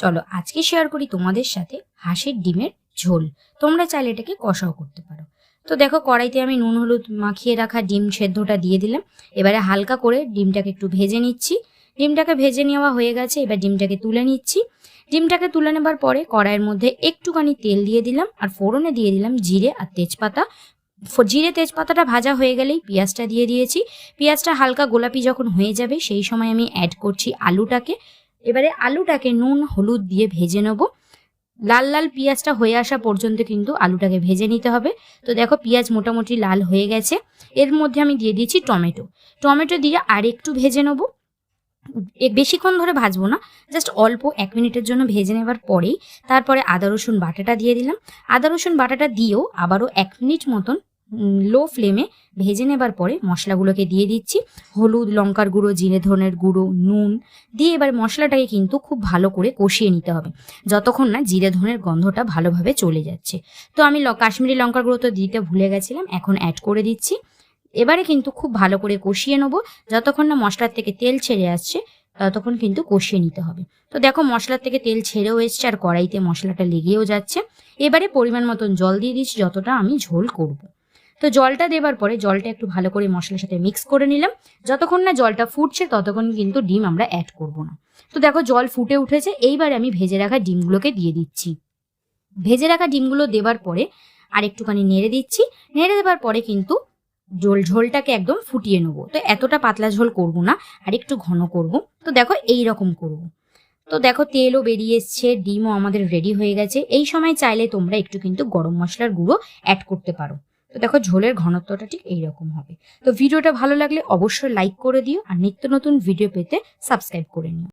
চলো আজকে শেয়ার করি তোমাদের সাথে হাঁসের ডিমের ঝোল। তোমরা চাইলে এটাকে কষাও করতে পারো। তো দেখো কড়াইতে আমি নুন, হলুদ মাখিয়ে রাখা ডিম সেদ্ধটা দিয়ে দিলাম। এবারে হালকা করে ডিমটাকে একটু ভেজে নিচ্ছি। ডিমটাকে ভেজে নেওয়া হয়ে গেছে, এবার ডিমটাকে তুলে নিচ্ছি। ডিমটাকে তুলে নেবার পরে কড়াইয়ের মধ্যে একটুখানি তেল দিয়ে দিলাম আর ফোড়নে দিয়ে দিলাম জিরে আর তেজপাতা। জিরে, তেজপাতাটা ভাজা হয়ে গেলেই পেঁয়াজটা দিয়ে দিয়েছি। পেঁয়াজটা হালকা গোলাপি যখন হয়ে যাবে সেই সময় আমি অ্যাড করছি আলুটাকে। এবারে আলুটাকে নুন, হলুদ দিয়ে ভেজে নেব। লাল লাল পেঁয়াজটা হয়ে আসা পর্যন্ত কিন্তু আলুটাকে ভেজে নিতে হবে। তো দেখো পেঁয়াজ মোটামুটি লাল হয়ে গেছে। এর মধ্যে আমি দিয়ে দিয়েছি টমেটো। টমেটো দিয়ে আর একটু ভেজে নেব। বেশিক্ষণ ধরে ভাজবো না, জাস্ট অল্প এক মিনিটের জন্য ভেজে নেবার পরেই তারপরে আদা রসুন বাটাটা দিয়ে দিলাম। আদা রসুন বাটাটা দিয়েও আবারও এক মিনিট মতন লো ফ্লেমে ভেজে নেবার পরে মশলাগুলোকে দিয়ে দিচ্ছি। হলুদ, লঙ্কার গুঁড়ো, জিরে ধনের গুঁড়ো, নুন দিয়ে এবার মশলাটাকে কিন্তু খুব ভালো করে কষিয়ে নিতে হবে। যতক্ষণ না জিরে ধনের গন্ধটা ভালোভাবে চলে যাচ্ছে। তো আমি কাশ্মীরি লঙ্কার গুঁড়ো তো দিতে ভুলে গেছিলাম, এখন অ্যাড করে দিচ্ছি। এবারে কিন্তু খুব ভালো করে কষিয়ে নেব। যতক্ষণ না মশলার থেকে তেল ছেড়ে আসছে, ততক্ষণ কিন্তু কষিয়ে নিতে হবে। তো দেখো মশলার থেকে তেল ছেড়েও এসছে আর কড়াইতে মশলাটা লেগেও যাচ্ছে। এবারে পরিমাণ মতন জল দিয়ে দিচ্ছি, যতটা আমি ঝোল করব। তো জলটা দেবার পরে জলটা একটু ভালো করে মশলার সাথে মিক্স করে নিলাম। যতক্ষণ না জলটা ফুটছে, ততক্ষণ কিন্তু ডিম আমরা অ্যাড করব না। তো দেখো জল ফুটে উঠেছে, এইবারে আমি ভেজে রাখা ডিমগুলোকে দিয়ে দিচ্ছি। ভেজে রাখা ডিমগুলো দেবার পরে আর একটুখানি নেড়ে দিচ্ছি। নেড়ে দেবার পরে কিন্তু ঝোল, ঝোলটাকে একদম ফুটিয়ে নেব। তো এতটা পাতলা ঝোল করব না, আর একটু ঘন করব। তো দেখো এই রকম করব। তো দেখো তেলও বেরিয়ে এসছে, ডিমও আমাদের রেডি হয়ে গেছে। এই সময় চাইলে তোমরা একটু কিন্তু গরম মশলার গুঁড়ো অ্যাড করতে পারো। তো দেখো ঝোলের ঘনত্বটা ঠিক এইরকম হবে। তো ভিডিওটা ভালো লাগলে অবশ্যই লাইক করে দিও আর নিত্য নতুন ভিডিও পেতে সাবস্ক্রাইব করে নিও।